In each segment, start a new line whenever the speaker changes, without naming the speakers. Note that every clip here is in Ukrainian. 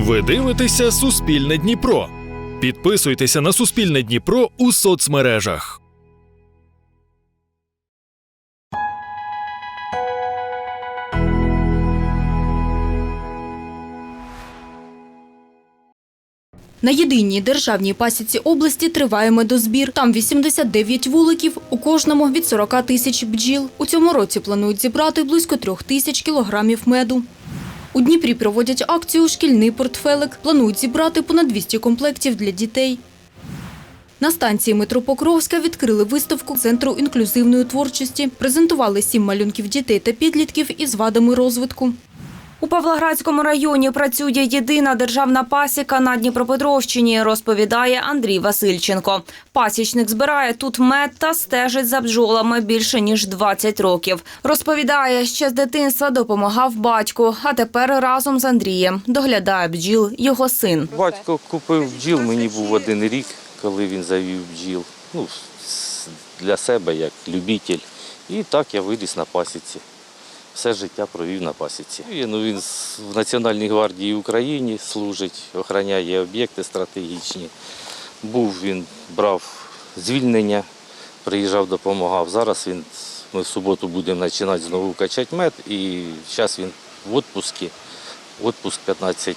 Ви дивитеся Суспільне Дніпро. Підписуйтеся на Суспільне Дніпро у соцмережах.
На єдиній державній пасіці області триває медозбір. Там 89 вуликів, у кожному від 40 тисяч бджіл. У цьому році планують зібрати близько трьох тисяч кілограмів меду. У Дніпрі проводять акцію Шкільний портфелик. Планують зібрати понад 200 комплектів для дітей. На станції метро Покровська відкрили виставку Центру інклюзивної творчості. Презентували сім малюнків дітей та підлітків із вадами розвитку.
У Павлоградському районі працює єдина державна пасіка на Дніпропетровщині, розповідає Андрій Васильченко. Пасічник збирає тут мед та стежить за бджолами більше ніж 20 років. Розповідає, ще з дитинства допомагав батьку, а тепер разом з Андрієм доглядає бджіл його син.
Батько купив бджіл, мені був один рік, коли він завів бджіл. Ну, для себе як любитель. І так я виріс на пасіці. Все життя провів на пасіці. Ну, він в Національній гвардії України служить, охороняє об'єкти стратегічні. Був він, брав звільнення, приїжджав, допомагав. Зараз він, ми в суботу будемо починати знову качати мед, і зараз він в відпустці. Відпуск 15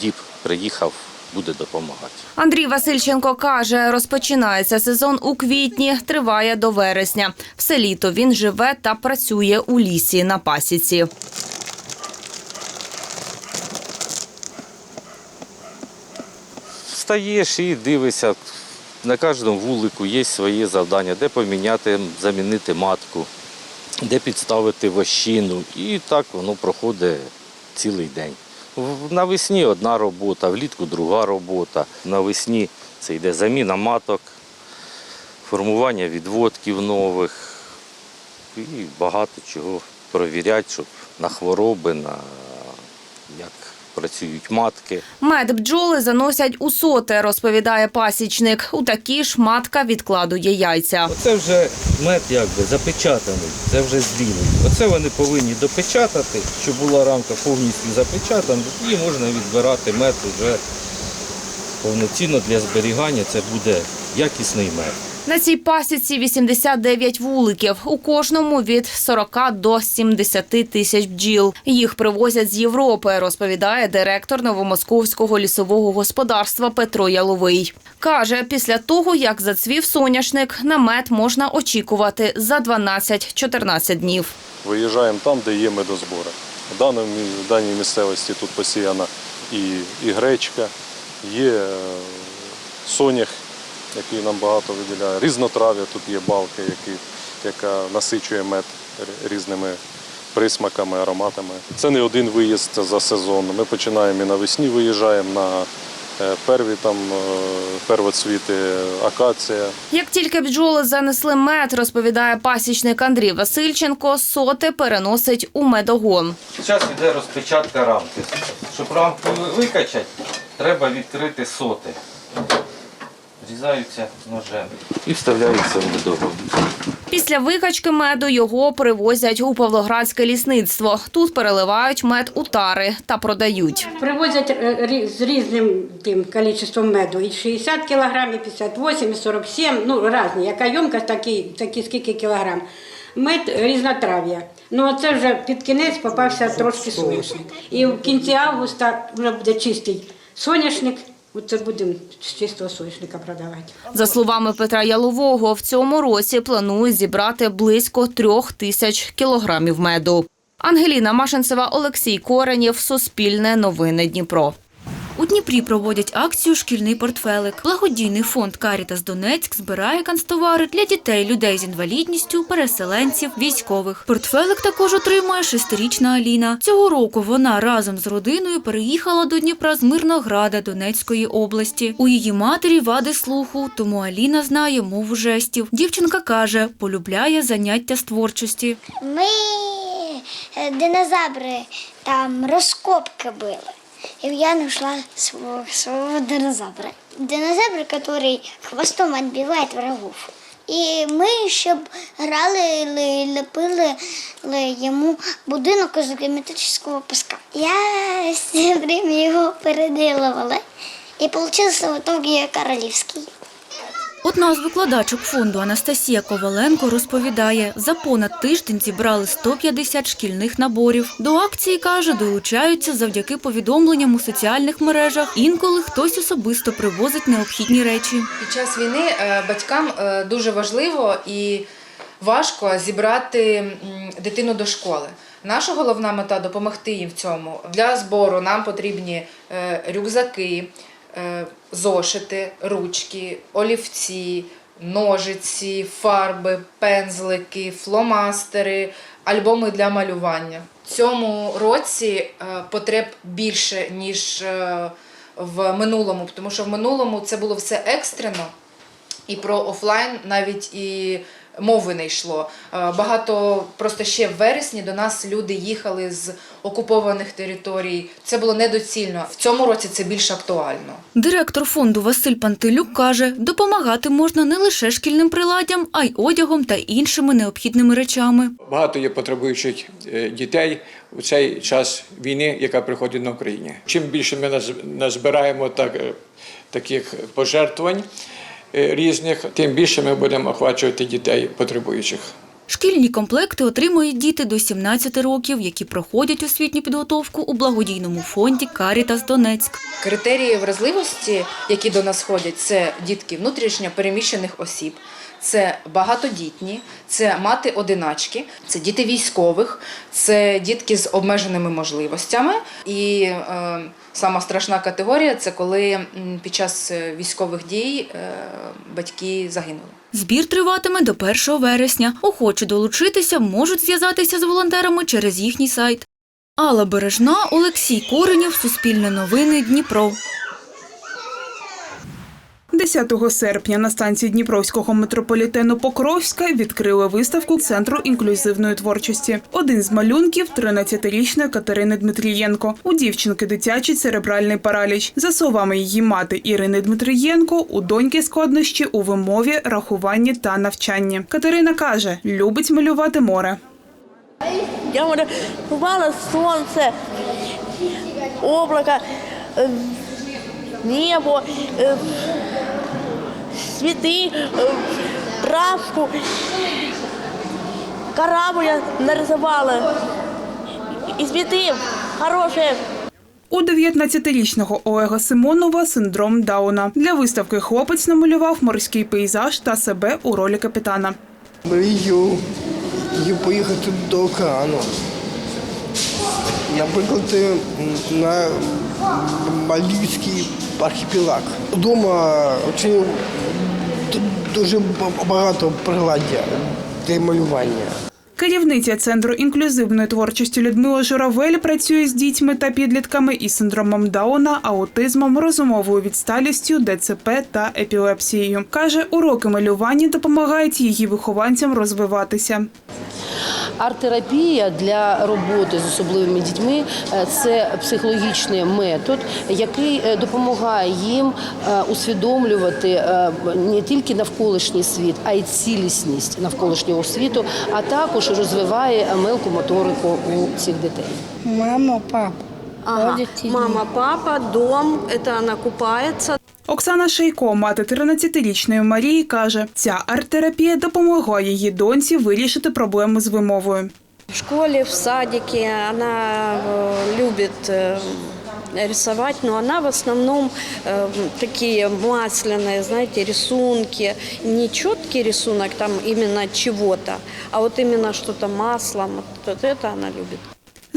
діб приїхав, буде допомагати.
Андрій Васильченко каже, розпочинається сезон у квітні, триває до вересня. Все літо він живе та працює у лісі на пасіці.
Встаєш і дивишся, на кожному вулику є своє завдання, де поміняти, замінити матку, де підставити вощину. І так воно проходить цілий день. Навесні одна робота, влітку друга робота. Навесні це йде заміна маток, формування відводків нових і багато чого провіряти, щоб на хвороби, на як працюють матки.
Мед бджоли заносять у соти, розповідає пасічник. У такі ж матка відкладує яйця.
Оце вже мед якби запечатаний, це вже зрілий. Оце вони повинні допечатати, щоб була рамка повністю запечатана, і можна відбирати мед вже повноцінно для зберігання. Це буде якісний мед.
На цій пасіці 89 вуликів. У кожному від 40 до 70 тисяч бджіл. Їх привозять з Європи, розповідає директор новомосковського лісового господарства Петро Яловий. Каже, після того, як зацвів соняшник, на мед можна очікувати за 12-14 днів.
Виїжджаємо там, де є медозбори. В даній місцевості тут посіяна і, і гречка, є е, сонях, який нам багато виділяє, різнотрав'я, тут є балка, які, яка насичує мед різними присмаками, ароматами. Це не один виїзд за сезон. Ми починаємо і навесні виїжджаємо на е, перві там е, первоцвіти, акація.
Як тільки бджоли занесли мед, розповідає пасічник Андрій Васильченко, соти переносить у медогон.
Зараз йде розпечатка рамки. Щоб рамку викачати, треба відкрити соти. Зрізаються ножем і вставляються в медогон.
Після викачки меду його привозять у Павлоградське лісництво. Тут переливають мед у тари та продають.
Привозять е, з різним тим кількістю меду. І 60 кг, і 58, і 47, ну різні. Яка ємкость, такі, такі скільки кілограм. Мед різнотрав'я. Ну а це вже під кінець попався трошки соняшник. І в кінці августа вже буде чистий соняшник. Оце будемо з чистого соняшника продавати.
За словами Петра Ялового, в цьому році планують зібрати близько трьох тисяч кілограмів меду. Ангеліна Машинцева, Олексій Коренєв, Суспільне новини Дніпро.
У Дніпрі проводять акцію Шкільний портфелик. Благодійний фонд Карітас Донецьк збирає канцтовари для дітей, людей з інвалідністю, переселенців, військових. Портфелик також отримує шестирічна Аліна. Цього року вона разом з родиною переїхала до Дніпра з Мирнограда Донецької області. У її матері вади слуху, тому Аліна знає мову жестів. Дівчинка каже, полюбляє заняття з творчості.
Ми е, динозаври там розкопки були. Я нашла своего, своего динозавра. Динозавр, который хвостом отбивает врагов. І ми ще грали, ле- лепили йому будинок з геометричного піска. Я все время його переделувала і вийшло в итоге королівський.
Одна з викладачок фонду Анастасія Коваленко розповідає, за понад тиждень зібрали 150 шкільних наборів. До акції, каже, долучаються завдяки повідомленням у соціальних мережах. Інколи хтось особисто привозить необхідні речі.
Під час війни е, батькам е, дуже важливо і важко зібрати дитину до школи. Наша головна мета допомогти їм в цьому. Для збору нам потрібні е, рюкзаки, зошити, ручки, олівці, ножиці, фарби, пензлики, фломастери, альбоми для малювання. Цьому році е, потреб більше, ніж е, в минулому, тому що в минулому це було все екстрено, і про офлайн навіть і мови не йшло. Е, Багато просто ще в вересні до нас люди їхали з окупованих територій. Це було недоцільно. В цьому році це більш актуально.
Директор фонду Василь Пантелюк каже, допомагати можна не лише шкільним приладдям, а й одягом та іншими необхідними речами.
Багато є потребуючих е, дітей у цей час війни, яка приходить на Україні. Чим більше ми наз- назбираємо так, е, таких пожертвувань різних, тим більше ми будемо охвачувати дітей потребуючих.
Шкільні комплекти отримують діти до 17 років, які проходять освітню підготовку у благодійному фонді Карітас Донецьк.
Критерії вразливості, які до нас ходять, це дітки внутрішньо переміщених осіб, це багатодітні, це мати-одиначки, це діти військових, це дітки з обмеженими можливостями. І е, сама страшна категорія це коли під час е, військових дій е, батьки загинули.
Збір триватиме до 1 вересня. Охочі долучитися можуть зв'язатися з волонтерами через їхній сайт. Алла Бережна, Олексій Коренєв, Суспільне новини, Дніпро.
10 серпня на станції Дніпровського метрополітену Покровська відкрили виставку Центру інклюзивної творчості. Один з малюнків – 13-річної Катерини Дмитрієнко. У дівчинки дитячий церебральний параліч. За словами її мати Ірини Дмитрієнко, у доньки складнощі у вимові, рахуванні та навчанні. Катерина каже, любить малювати море.
Я малювала сонце, облако, е, небо, е, цвіти, е, травку, корабль я нарисувала. І цвіти хороші.
У 19-річного Олега Симонова синдром Дауна. Для виставки хлопець намалював морський пейзаж та себе у ролі капітана.
Мрію і поїхати до океану. Наприклад, е, на Мальдівський архіпелаг. Дома вчив дуже багато приладдя для малювання.
Керівниця центру інклюзивної творчості Людмила Журавель працює з дітьми та підлітками із синдромом Дауна, аутизмом, розумовою відсталістю, ДЦП та епілепсією. Каже, уроки малювання допомагають її вихованцям розвиватися.
Арт-терапія для роботи з особливими дітьми е, це психологічний метод, який е, допомагає їм е, усвідомлювати не тільки навколишній світ, а й цілісність навколишнього світу, а також розвиває мелку моторику у цих дітей.
Мама, папа.
Ага. Мама, папа, дом, це вона купається.
Оксана Шейко, мати 13-річної Марії, каже, ця арт-терапія допомогла її доньці вирішити проблеми з вимовою.
В школе, в садике она э, любит э, рисовать, но она в основном э, такие масляные, знаете, рисунки. Не четкий рисунок там именно чего-то, а вот именно что-то маслом. Вот это она любит.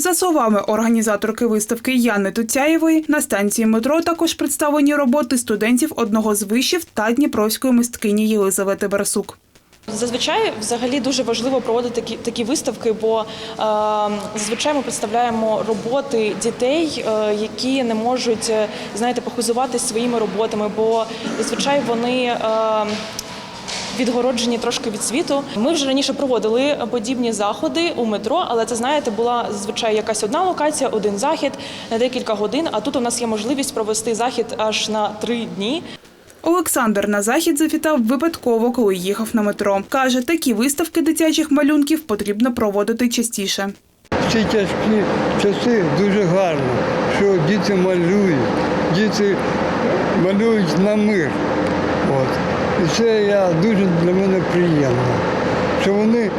За словами організаторки виставки Яни Туцяєвої, на станції метро також представлені роботи студентів одного з вишів та дніпровської мисткині Єлизавети Барсук.
Зазвичай взагалі дуже важливо проводити такі, такі виставки, бо е, зазвичай ми представляємо роботи дітей, е, які не можуть е, знаєте, похизуватись своїми роботами, бо зазвичай вони. Е, Відгороджені трошки від світу. Ми вже раніше проводили подібні заходи у метро, але це знаєте, була зазвичай якась одна локація, один захід на декілька годин. А тут у нас є можливість провести захід аж на три дні.
Олександр на захід завітав випадково, коли їхав на метро. Каже, такі виставки дитячих малюнків потрібно проводити частіше.
ці тяжкі часи дуже гарно, що діти малюють, діти малюють на мир. От. І це я дуже для мене приємно, що вони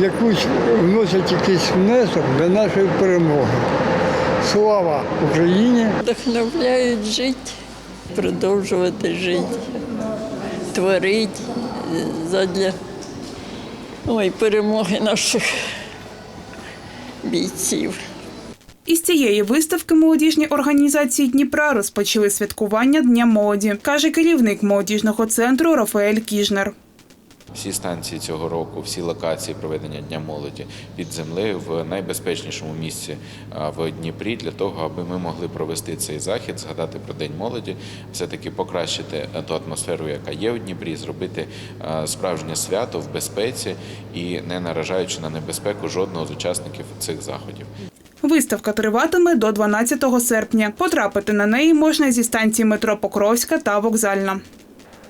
якусь вносять якийсь внесок для нашої перемоги. Слава Україні!
Вдохновляють жити, продовжувати жити, творити е, задля ой, перемоги наших бійців.
Із цієї виставки молодіжні організації Дніпра розпочали святкування Дня молоді, каже керівник молодіжного центру Рафаель Кіжнер.
Всі станції цього року, всі локації проведення Дня молоді під землею в найбезпечнішому місці в Дніпрі для того, аби ми могли провести цей захід, згадати про День молоді, все-таки покращити ту атмосферу, яка є у Дніпрі, зробити справжнє свято в безпеці і не наражаючи на небезпеку жодного з учасників цих заходів.
Виставка триватиме до 12 серпня. Потрапити на неї можна зі станції метро Покровська та Вокзальна.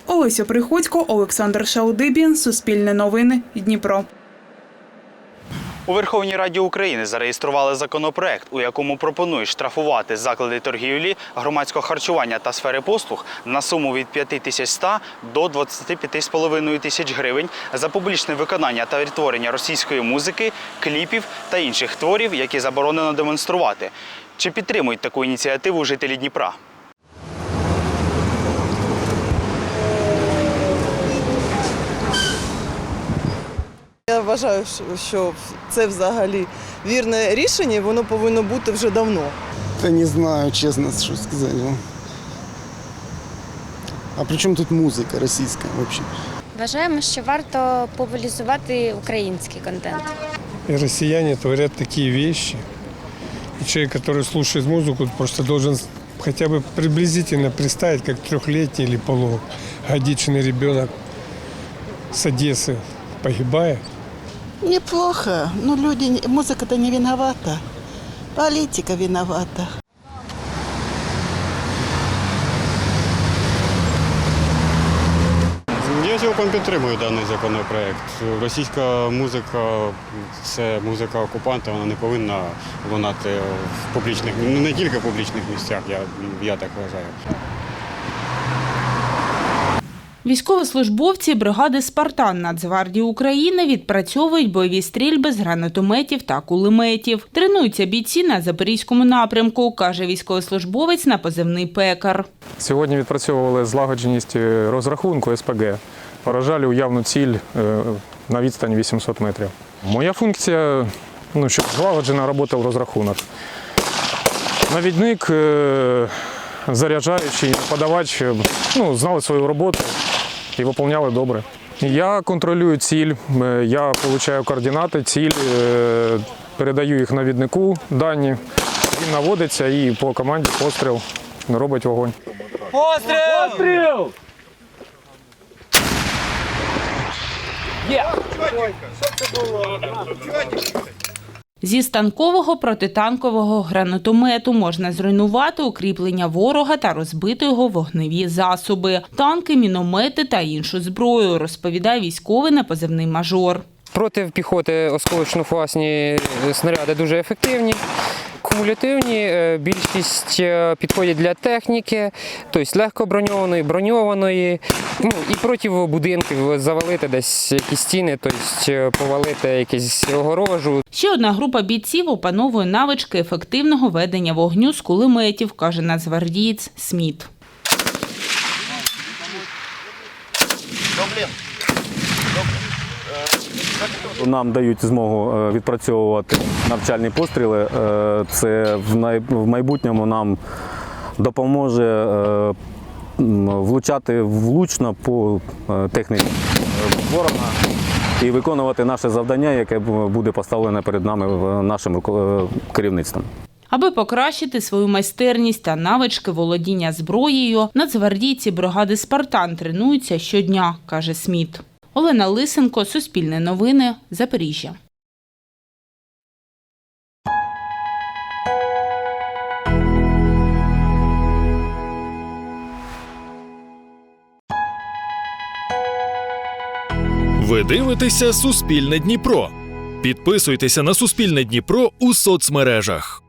Олеся Приходько, Олександр Шаудибін, Суспільне новини, Дніпро.
У Верховній Раді України зареєстрували законопроект, у якому пропонують штрафувати заклади торгівлі, громадського харчування та сфери послуг на суму від 5100 до 25,5 тисяч гривень за публічне виконання та відтворення російської музики, кліпів та інших творів, які заборонено демонструвати. Чи підтримують таку ініціативу жителі Дніпра?
Я вважаю, що- що це взагалі вірне рішення, і воно повинно бути вже давно.
Та не знаю, чесно, що сказати вам. А при чому тут музика російська взагалі?
Вважаємо, що варто популяризувати український контент.
И россияне творят такие вещи. И человек, который слушает музыку, просто должен хотя бы приблизительно представить, как трехлетний или полугодичный ребенок с Одессы погибает.
Неплохо. Ну, люди, музыка-то не виновата. Политика виновата.
Я цілком підтримую даний законопроект. Російська музика це музика окупанта, вона не повинна лунати в публічних, ну не тільки в публічних місцях, я, я так вважаю.
Військовослужбовці бригади Спартан Нацгвардії України відпрацьовують бойові стрільби з гранатометів та кулеметів. Тренуються бійці на запорізькому напрямку, каже військовослужбовець на позивний пекар.
Сьогодні відпрацьовували злагодженість розрахунку СПГ. Поражали уявну ціль е, на відстані 800 метрів. Моя функція, ну, щоб злагоджено працював розрахунок. Навідник, е, заряджаючий, подавач е, ну, знали свою роботу і виконували добре. Я контролюю ціль, е, я отримую координати, ціль, е, передаю їх навіднику дані. Він наводиться і по команді постріл робить вогонь.
Постріл! Постріл!
Є! Зі станкового протитанкового гранатомету можна зруйнувати укріплення ворога та розбити його вогневі засоби, танки, міномети та іншу зброю, розповідає військовий на позивний мажор.
Проти піхоти осколочно-фугасні снаряди дуже ефективні. Кумулятивні е, більшість е, підходять для техніки, тобто легко броньованої, броньованої, ну і проти будинків завалити десь якісь стіни, тобто е, повалити якусь огорожу.
Ще одна група бійців опановує навички ефективного ведення вогню з кулеметів, каже нацгвардієць Сміт.
Нам дають змогу е, відпрацьовувати навчальні постріли. Е, Це в майбутньому нам допоможе е, влучати влучно по техніці ворога і виконувати наше завдання, яке буде поставлене перед нами нашим керівництвом.
Аби покращити свою майстерність та навички володіння зброєю, нацгвардійці бригади Спартан тренуються щодня, каже Сміт. Олена Лисенко, Суспільне новини, Запоріжжя.
Ви дивитеся Суспільне Дніпро. Підписуйтеся на Суспільне Дніпро у соцмережах.